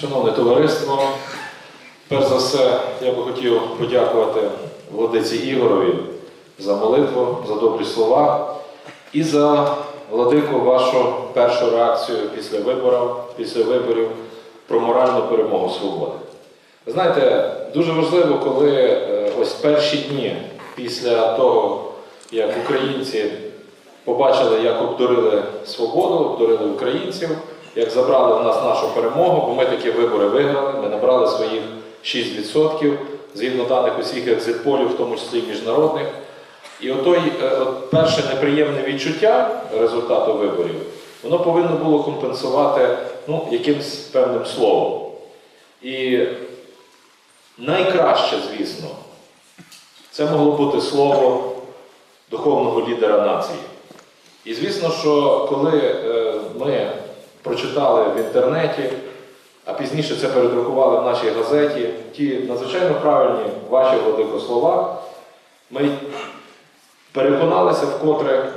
Шановне товариство, перш за все, я би хотів подякувати владиці Ігорові за молитву, за добрі слова і за владику вашу першу реакцію після виборів, після виборів про моральну перемогу свободи. Знаєте, дуже важливо, коли е, ось перші дні після того, як українці побачили, як обдурили свободу, обдурили українців, як забрали в нас нашу перемогу, бо ми такі вибори виграли, ми набрали своїх 6% згідно даних усіх екзитполів, в тому числі міжнародних. І отой, е, от перше неприємне відчуття результату виборів, воно повинно було компенсувати ну, якимось певним словом. І найкраще, звісно, це могло бути слово духовного лідера нації. І звісно, що коли е, ми прочитали в інтернеті, а пізніше це передрукували в нашій газеті, ті надзвичайно правильні ваші владико слова, ми переконалися вкотре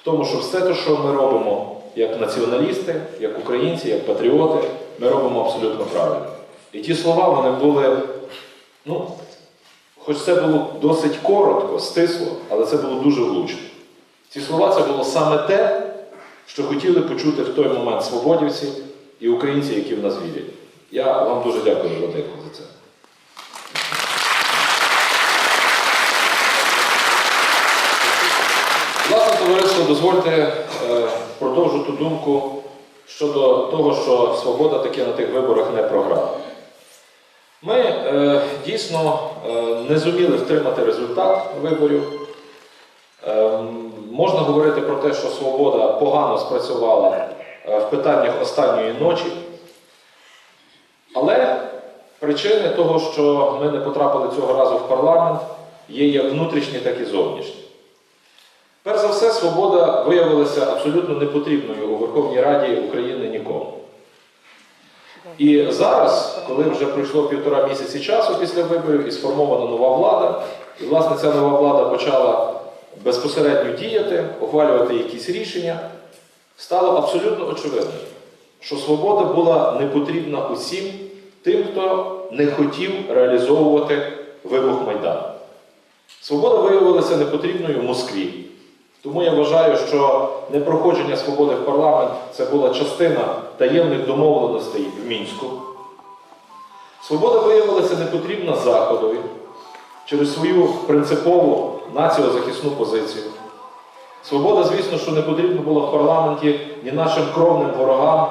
в тому, що все те, що ми робимо як націоналісти, як українці, як патріоти, ми робимо абсолютно правильно. І ті слова вони були, ну, хоч це було досить коротко, стисло, але це було дуже влучно. Ці слова це було саме те, що хотіли почути в той момент свободівці і українці, які в нас вірять. Я вам дуже дякую, Владико, за це. Власне, товариство, дозвольте е, продовжу ту думку щодо того, що свобода таки на тих виборах не програла. Ми е, дійсно е, не зуміли втримати результат виборів. Е, можна говорити про те, що свобода погано спрацювала е, в питаннях останньої ночі. Але причини того, що ми не потрапили цього разу в парламент, є як внутрішні, так і зовнішні. Перш за все, свобода виявилася абсолютно непотрібною у Верховній Раді України нікому. І зараз, коли вже пройшло півтора місяці часу після виборів і сформована нова влада, і власне ця нова влада почала безпосередньо діяти, ухвалювати якісь рішення, стало абсолютно очевидним, що свобода була не потрібна усім тим, хто не хотів реалізовувати вимог Майдану. Свобода виявилася непотрібною в Москві. Тому я вважаю, що непроходження свободи в парламент це була частина таємних домовленостей в Мінську. Свобода виявилася непотрібна Заходові через свою принципову націозахисну позицію. Свобода, звісно, що не потрібно було в парламенті ні нашим кровним ворогам,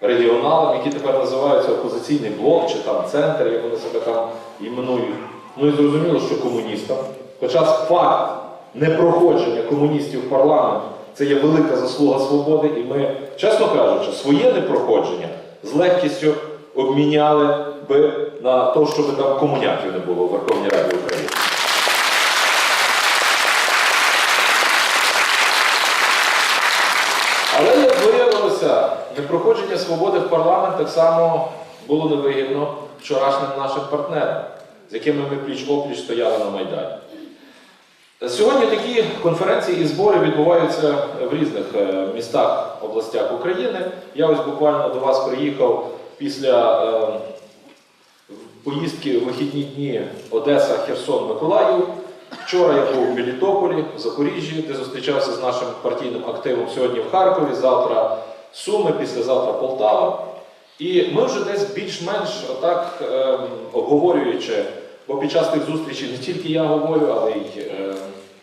регіоналам, які тепер називаються опозиційний блок чи там центр, як вони себе там іменують. Ну і зрозуміло, що комуністам. Хоча факт непроходження комуністів в парламент це є велика заслуга свободи, і ми, чесно кажучи, своє непроходження з легкістю обміняли би на те, щоб там комуняків не було в Верховній Раді України. Але як виявилося, непроходження свободи в парламент так само було невигідно вчорашнім нашим партнерам, з якими ми пліч-опліч стояли на Майдані. Сьогодні такі конференції і збори відбуваються в різних е, містах, областях України. Я ось буквально до вас приїхав після е, поїздки в вихідні дні Одеса, Херсон, Миколаїв. Вчора я був в Мелітополі, в Запоріжжі, де зустрічався з нашим партійним активом сьогодні в Харкові, завтра Суми, післязавтра Полтава. І ми вже десь більш-менш отак ем, обговорюючи, бо під час тих зустрічей не тільки я говорю, але й е,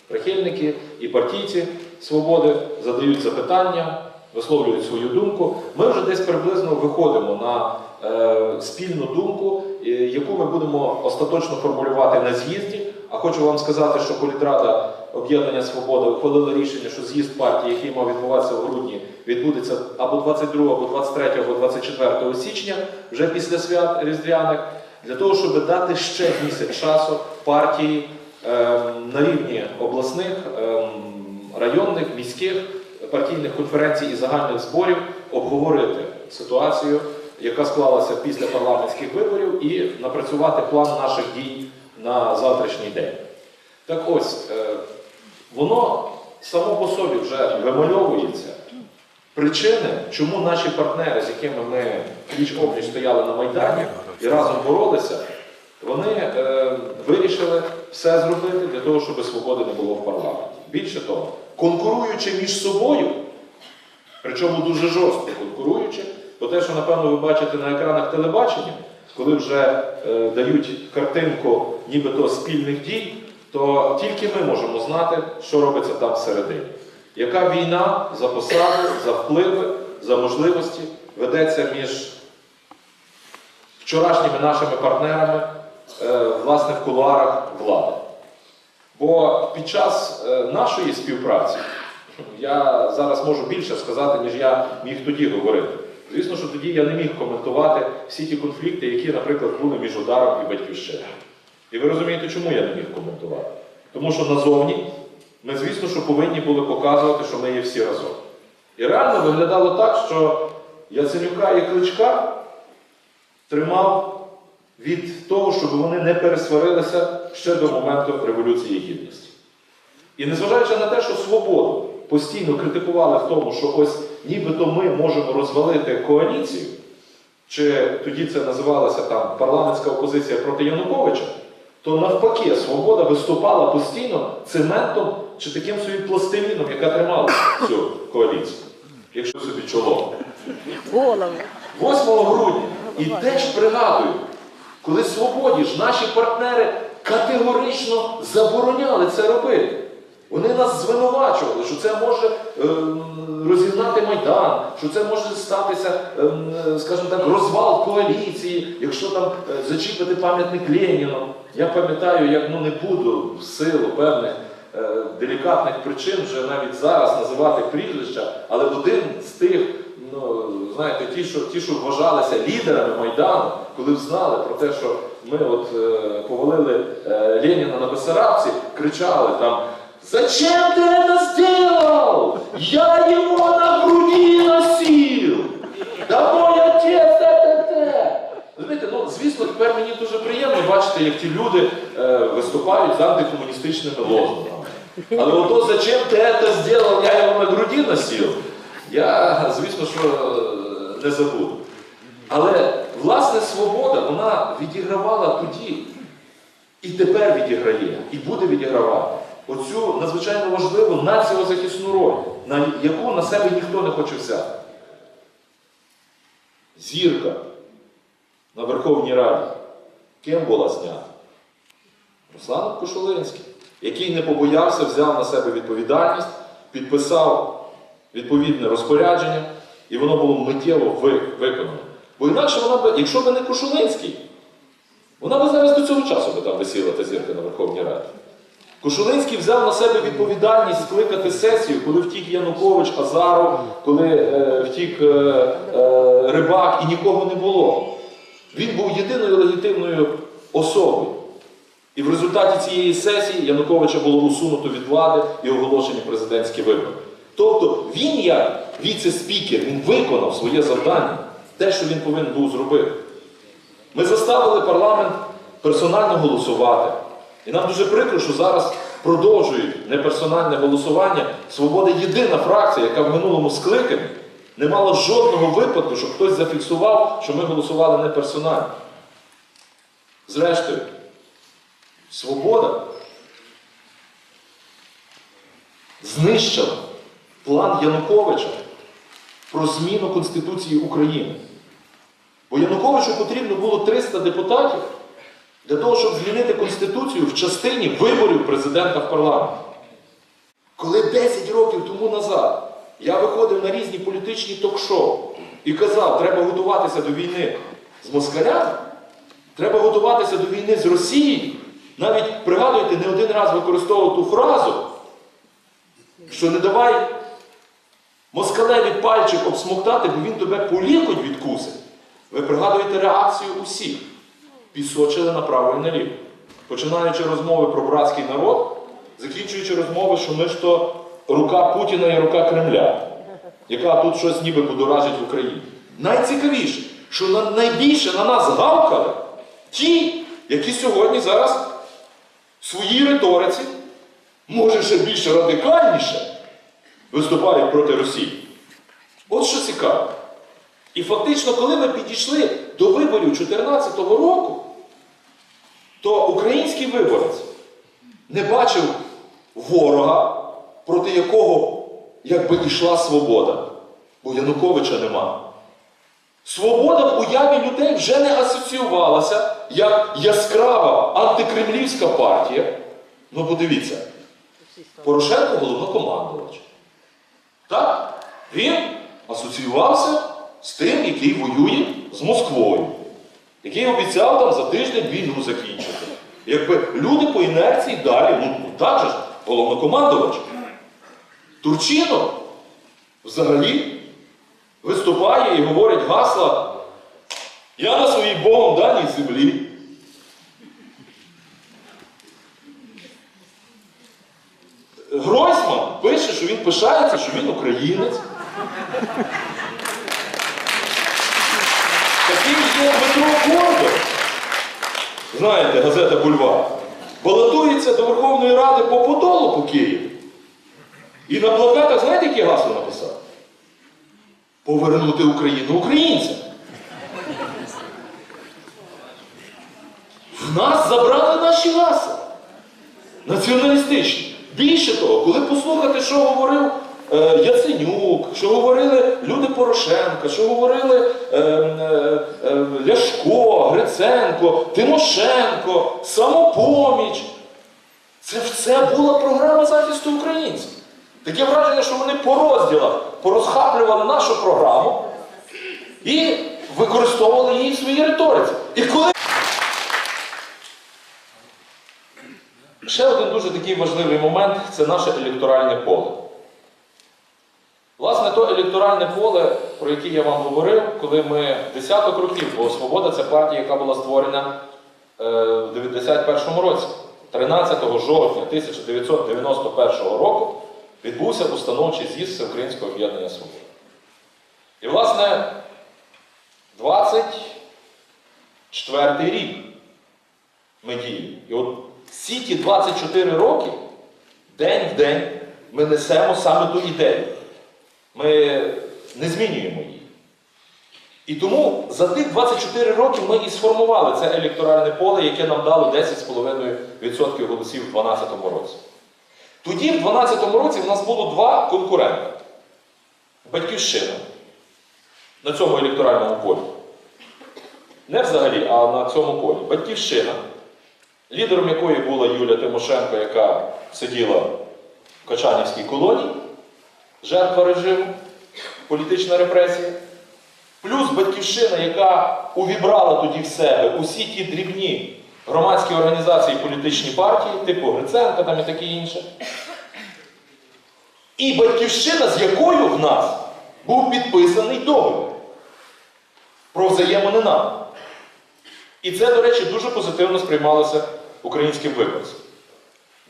прихильники, і партійці свободи задають запитання, висловлюють свою думку. Ми вже десь приблизно виходимо на е, спільну думку, е, яку ми будемо остаточно формулювати на з'їзді. А хочу вам сказати, що політрада об'єднання Свобода ухвалила рішення, що з'їзд партії, який мав відбуватися в грудні, відбудеться або 22, або 23, або 24 січня, вже після свят різдвяних, для того, щоб дати ще місяць часу партії ем, на рівні обласних, ем, районних, міських партійних конференцій і загальних зборів обговорити ситуацію, яка склалася після парламентських виборів, і напрацювати план наших дій на завтрашній день. Так ось, е, воно само по собі вже вимальовується причини, чому наші партнери, з якими ми пліч опліч стояли на Майдані і разом боролися, вони е, вирішили все зробити для того, щоб свободи не було в парламенті. Більше того, конкуруючи між собою, причому дуже жорстко конкуруючи, бо те, що напевно ви бачите на екранах телебачення, коли вже е, дають картинку нібито спільних дій, то тільки ми можемо знати, що робиться там всередині. Яка війна за посади, за впливи, за можливості ведеться між вчорашніми нашими партнерами, е, власне, в кулуарах влади. Бо під час е, нашої співпраці я зараз можу більше сказати, ніж я міг тоді говорити. Звісно, що тоді я не міг коментувати всі ті конфлікти, які, наприклад, були між ударом і батьківщиною. І ви розумієте, чому я не міг коментувати? Тому що назовні ми, звісно, що повинні були показувати, що ми є всі разом. І реально виглядало так, що Яценюка і Кличка тримав від того, щоб вони не пересварилися ще до моменту Революції Гідності. І незважаючи на те, що свободу постійно критикували в тому, що ось нібито ми можемо розвалити коаліцію, чи тоді це називалося там парламентська опозиція проти Януковича, то навпаки, свобода виступала постійно цементом чи таким собі пластиліном, яка тримала цю коаліцію, якщо собі чоло. 8 грудня. І теж пригадую, коли свободі ж наші партнери категорично забороняли це робити. Вони нас звинувачували, що це може ем, розігнати Майдан, що це може статися, ем, е, скажімо так, розвал коаліції, якщо там е, зачіпити пам'ятник Леніну. Я пам'ятаю, як ну не буду в силу певних е, делікатних причин вже навіть зараз називати прізвища, але один з тих, ну знаєте, ті, що ті, що вважалися лідерами Майдану, коли знали про те, що ми от повалили Леніна на Бесарабці, кричали там. Зачем ты это сделал? Я его на груди носил! Да мой отец т-т-т! Ну звісно, тепер мені дуже приємно бачити, як ті люди е, виступають з антикомуністичними лозунгами. Але ото зачем ти це зробив, я його на груді носив, я, звісно, що е, не забуду. Але власне свобода, вона відігравала тоді і тепер відіграє, і буде відігравати оцю надзвичайно важливу націозахисну роль, на яку на себе ніхто не хоче взяти. Зірка на Верховній Раді. Ким була знята? Русланом Кошулинським, який не побоявся, взяв на себе відповідальність, підписав відповідне розпорядження, і воно було миттєво виконано. Бо інакше вона б, якщо б не Кошулинський, вона б зараз до цього часу би там висіла та зірка на Верховній Раді. Кошулинський взяв на себе відповідальність скликати сесію, коли втік Янукович, Азаров, коли е, втік е, е, Рибак і нікого не було. Він був єдиною легітимною особою. І в результаті цієї сесії Януковича було усунуто від влади і оголошені президентські вибори. Тобто він, як віце-спікер, він виконав своє завдання, те, що він повинен був зробити. Ми заставили парламент персонально голосувати. І нам дуже прикро, що зараз продовжують неперсональне голосування. Свобода єдина фракція, яка в минулому скликанні не мала жодного випадку, щоб хтось зафіксував, що ми голосували неперсонально. Зрештою, свобода знищила план Януковича про зміну Конституції України. Бо Януковичу потрібно було 300 депутатів для того, щоб змінити Конституцію в частині виборів президента в парламент. Коли 10 років тому назад я виходив на різні політичні ток-шоу і казав, треба готуватися до війни з москалями, треба готуватися до війни з Росією, навіть пригадуєте, не один раз використовував ту фразу, що не давай москалеві пальчик обсмоктати, бо він тебе по лікоть відкусить. Ви пригадуєте реакцію усіх пісочили направо і наліво. Починаючи розмови про братський народ, закінчуючи розмови, що ми ж то рука Путіна і рука Кремля, яка тут щось ніби будоражить в Україні. Найцікавіше, що на- найбільше на нас гавкали ті, які сьогодні зараз в своїй риториці, може ще більше радикальніше, виступають проти Росії. От що цікаво. І фактично, коли ми підійшли до виборів 2014 року, то український виборець не бачив ворога, проти якого якби йшла свобода. Бо Януковича нема. Свобода в уяві людей вже не асоціювалася як яскрава антикремлівська партія. Ну подивіться, Порошенко головнокомандувач. Так? Він асоціювався з тим, який воює з Москвою, який обіцяв там за тиждень війну закінчити. Якби люди по інерції далі, ну так же ж, головнокомандувач. Турчинов взагалі виступає і говорить гасла Я на своїй Богом даній землі. Гройсман пише, що він пишається, що він українець. Дмитро Знаєте, газета Бульвар. Балотується до Верховної Ради по Подолу по Києву. І на плакатах, знаєте, яке гасло написав? Повернути Україну українцям. В нас забрали наші гасла. Націоналістичні. Більше того, коли послухати, що говорив Яценюк, що говорили люди Порошенка, що говорили е, е, е, Ляшко, Гриценко, Тимошенко, Самопоміч. Це все була програма захисту українців. Таке враження, що вони по розділах порозхаплювали нашу програму і використовували її в своїй риториці. І коли Ще один дуже такий важливий момент це наше електоральне поле. Власне, то електоральне поле, про яке я вам говорив, коли ми десяток років, бо Свобода це партія, яка була створена е, в 91 році. 13 жовтня 1991 року відбувся установчий з'їзд Всеукраїнського об'єднання Свобода. І, власне, 24 рік ми діємо. І от всі ті 24 роки, день в день, ми несемо саме ту ідею. Ми не змінюємо її. І тому за тих 24 роки ми і сформували це електоральне поле, яке нам дало 10,5% голосів у 2012 році. Тоді, в 2012 році, в нас було два конкуренти. Батьківщина на цьому електоральному полі. Не взагалі, а на цьому полі. Батьківщина лідером якої була Юлія Тимошенко, яка сиділа в Качанівській колонії, жертва режиму, політична репресія. Плюс батьківщина, яка увібрала тоді в себе усі ті дрібні громадські організації і політичні партії, типу Гриценка там і таке інше. І батьківщина, з якою в нас був підписаний договір про взаємоненависть. І це, до речі, дуже позитивно сприймалося українським виборцем.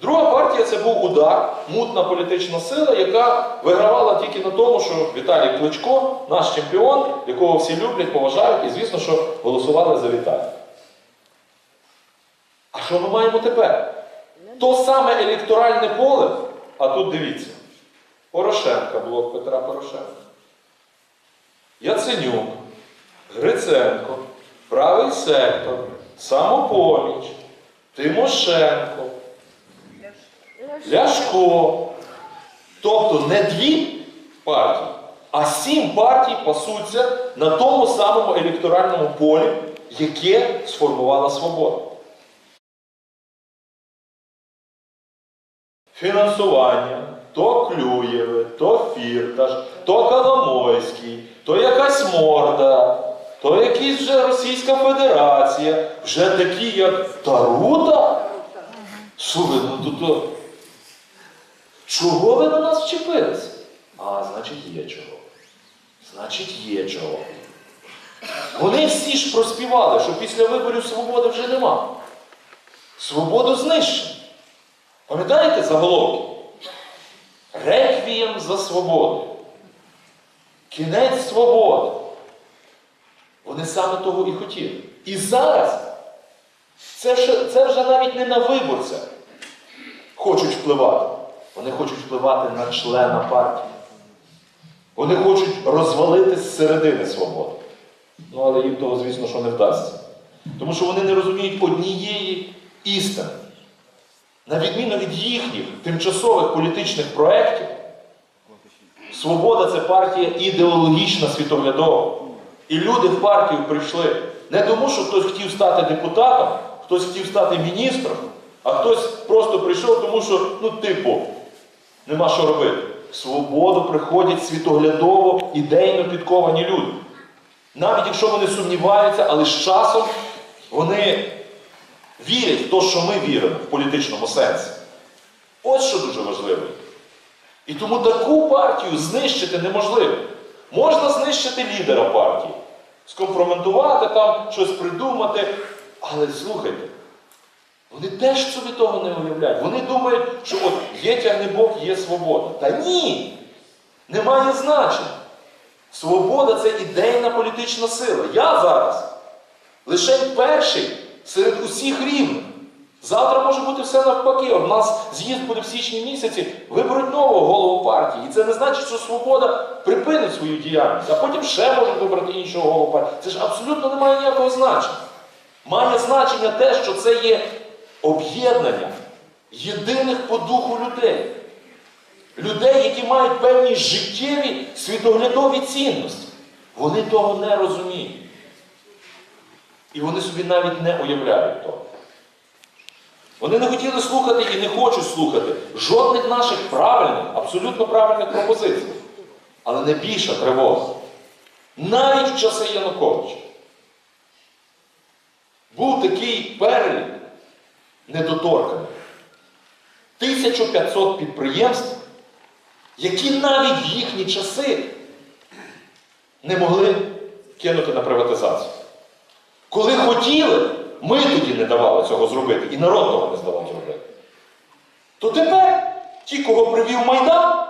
Друга партія це був удар, мутна політична сила, яка вигравала тільки на тому, що Віталій Кличко, наш чемпіон, якого всі люблять, поважають, і звісно, що голосували за Віталія. А що ми маємо тепер? То саме електоральне поле, а тут дивіться. Порошенка, блок Петра Порошенка. Яценюк, Гриценко, Правий сектор, Самопоміч, Тимошенко, Ляшко. Тобто не дві партії, а сім партій пасуться на тому самому електоральному полі, яке сформувала свобода. Фінансування то Клюєве, то Фірташ, то Коломойський, то якась морда, то якась вже Російська Федерація, вже такі, як Тарута. Ви, ну то чого ви на нас вчепилися? А, значить, є чого. Значить, є чого. Вони всі ж проспівали, що після виборів свободи вже нема. Свободу знищено. Пам'ятаєте заголовки? Реквієм за свободу. Кінець свободи. Вони саме того і хотіли. І зараз це, це вже навіть не на виборця хочуть впливати. Вони хочуть впливати на члена партії. Вони хочуть розвалити з середини свободу. Ну, але їм того, звісно, що не вдасться. Тому що вони не розуміють однієї істини. На відміну від їхніх тимчасових політичних проєктів, Свобода це партія ідеологічна світоглядова. І люди в партію прийшли не тому, що хтось хотів стати депутатом, хтось хотів стати міністром, а хтось просто прийшов, тому що, ну, типу, нема що робити. В свободу приходять світоглядово ідейно підковані люди. Навіть якщо вони сумніваються, але з часом вони вірять в те, що ми віримо в політичному сенсі. Ось що дуже важливо. І тому таку партію знищити неможливо. Можна знищити лідера партії, скомпроментувати там, щось придумати. Але слухайте, вони теж собі того не уявляють. Вони думають, що от є тягнебок, є свобода. Та ні! Немає значення. Свобода це ідейна політична сила. Я зараз лише перший серед усіх рівних. Завтра може бути все навпаки. У нас з'їзд буде в січні місяці, виберуть нового голову партії. І це не значить, що свобода припинить свою діяльність, а потім ще можуть вибрати іншого голову партії. Це ж абсолютно не має ніякого значення. Має значення те, що це є об'єднання єдиних по духу людей. Людей, які мають певні життєві світоглядові цінності. Вони того не розуміють. І вони собі навіть не уявляють того. Вони не хотіли слухати і не хочуть слухати жодних наших правильних, абсолютно правильних пропозицій. Але найбільша тривога. Навіть в часи Януковича був такий перелік недоторканий. 1500 підприємств, які навіть в їхні часи не могли кинути на приватизацію. Коли хотіли, ми тоді не давали цього зробити, і народ того не здавав зробити. То тепер ті, кого привів Майдан,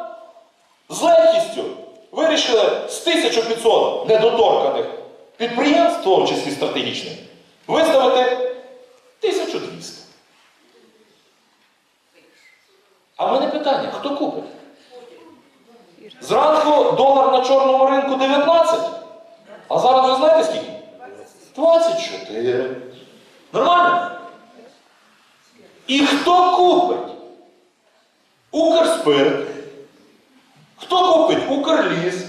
з легкістю вирішили з 1500 недоторканих підприємств, в тому числі стратегічних, виставити 1200. А в мене питання, хто купить? Зранку долар на чорному ринку 19, а зараз ви знаєте скільки? 24. Нормально? І хто купить? Укрспирт. Хто купить Укрліс?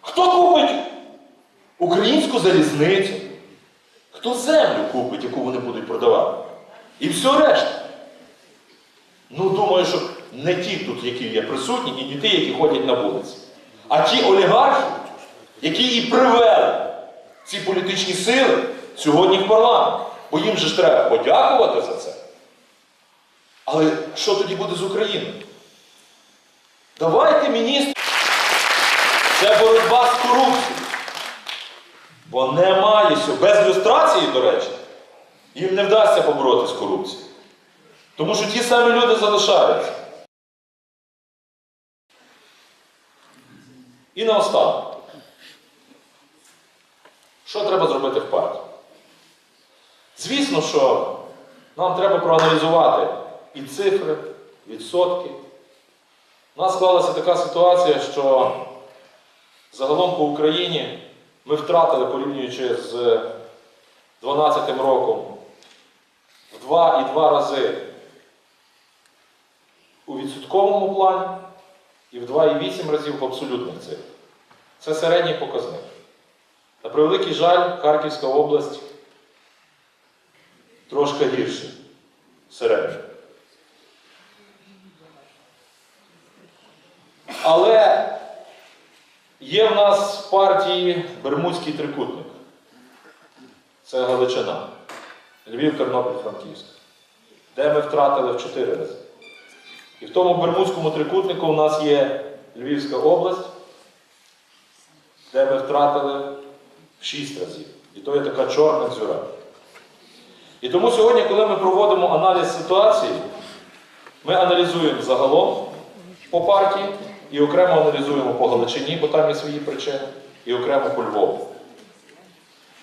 Хто купить українську залізницю? Хто землю купить, яку вони будуть продавати? І все решта. Ну, думаю, що не ті тут, які є присутні, і не ті, які ходять на вулиці. А ті олігархи, які і привели ці політичні сили сьогодні в парламент. Бо їм же ж треба подякувати за це. Але що тоді буде з Україною? Давайте міністр. Це боротьба з корупцією. Бо немає сьогодні. Без люстрації, до речі, їм не вдасться побороти з корупцією. Тому що ті самі люди залишаються. І наостанок. Що треба зробити в партії? Звісно, що нам треба проаналізувати і цифри, відсотки. У нас склалася така ситуація, що загалом по Україні ми втратили, порівнюючи з 2012 роком, в 2,2 рази у відсотковому плані і в 2,8 разів в абсолютних цифрах. Це середній показник. На превеликий жаль, Харківська область трошки гірше середньо. Але є в нас в партії Бермудський трикутник. Це Галичина. Львів, Тернопіль, Франківськ. Де ми втратили в 4 рази. І в тому Бермудському трикутнику у нас є Львівська область, де ми втратили в 6 разів. І то є така чорна дзюра. І тому сьогодні, коли ми проводимо аналіз ситуації, ми аналізуємо загалом по партії і окремо аналізуємо по Галичині, бо там є свої причини, і окремо по Львову.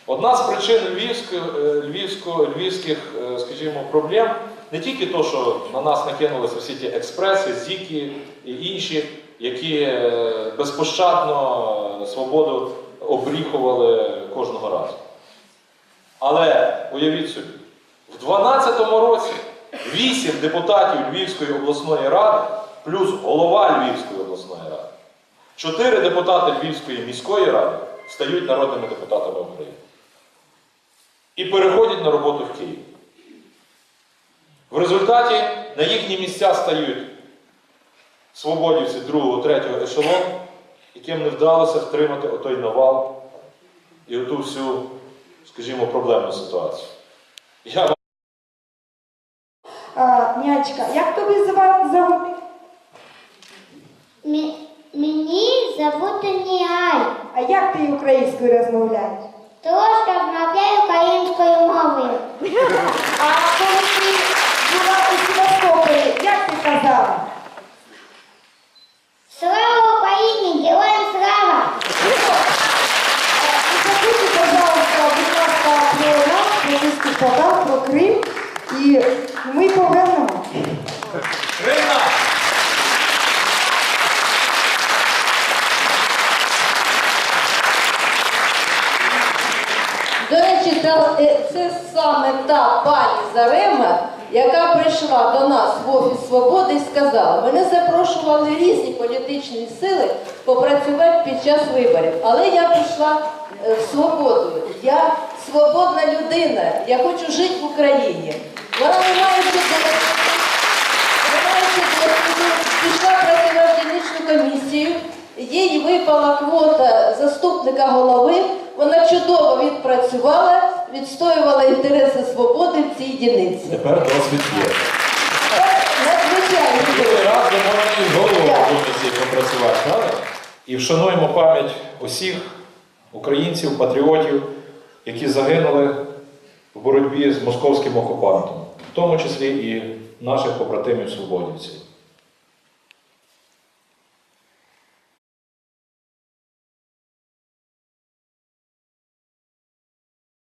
Одна з причин львівських, львівсько, львівських е, скажімо, проблем не тільки то, що на нас накинулися всі ті експреси, зіки і інші, які е, безпощадно свободу обріхували кожного разу. Але уявіть собі, в 2012 році 8 депутатів Львівської обласної ради плюс голова Львівської обласної ради, 4 депутати Львівської міської ради стають народними депутатами України і переходять на роботу в Київ. В результаті на їхні місця стають свободівці другого, третього ешелону, яким не вдалося втримати отой навал і оту всю, скажімо, проблемну ситуацію. Я А, Нячка, як тобі звати зовут? Мені зовут Ніаль. А як ти українською розмовляєш? Трошки розмовляю українською мовою. А коли ти була у Севастополі, як ти казала? Слава Україні! Героям слава! І Забудьте, пожалуйста, будь ласка, про нас, про міський Полтав, про Крим, і ми повернемо. Крина! До речі, та- е, це саме та пані Зарема, яка прийшла до нас в Офіс Свободи і сказала, мене запрошували різні політичні сили попрацювати виборів. Але я прийшла е, в. Я свободна людина, я хочу жити в Україні. Вона не має досвіду, пішла працювати дільничну комісію. Їй випала квота заступника голови. Вона чудово відпрацювала, відстоювала інтереси свободи в цій дільниці. Тепер досвід є. Надзвичайно. Другий раз ми і з головою комісії попрацювати, правда? І вшануємо пам'ять усіх українців, патріотів, які загинули в боротьбі з московським окупантом, в тому числі і наших побратимів свободівців.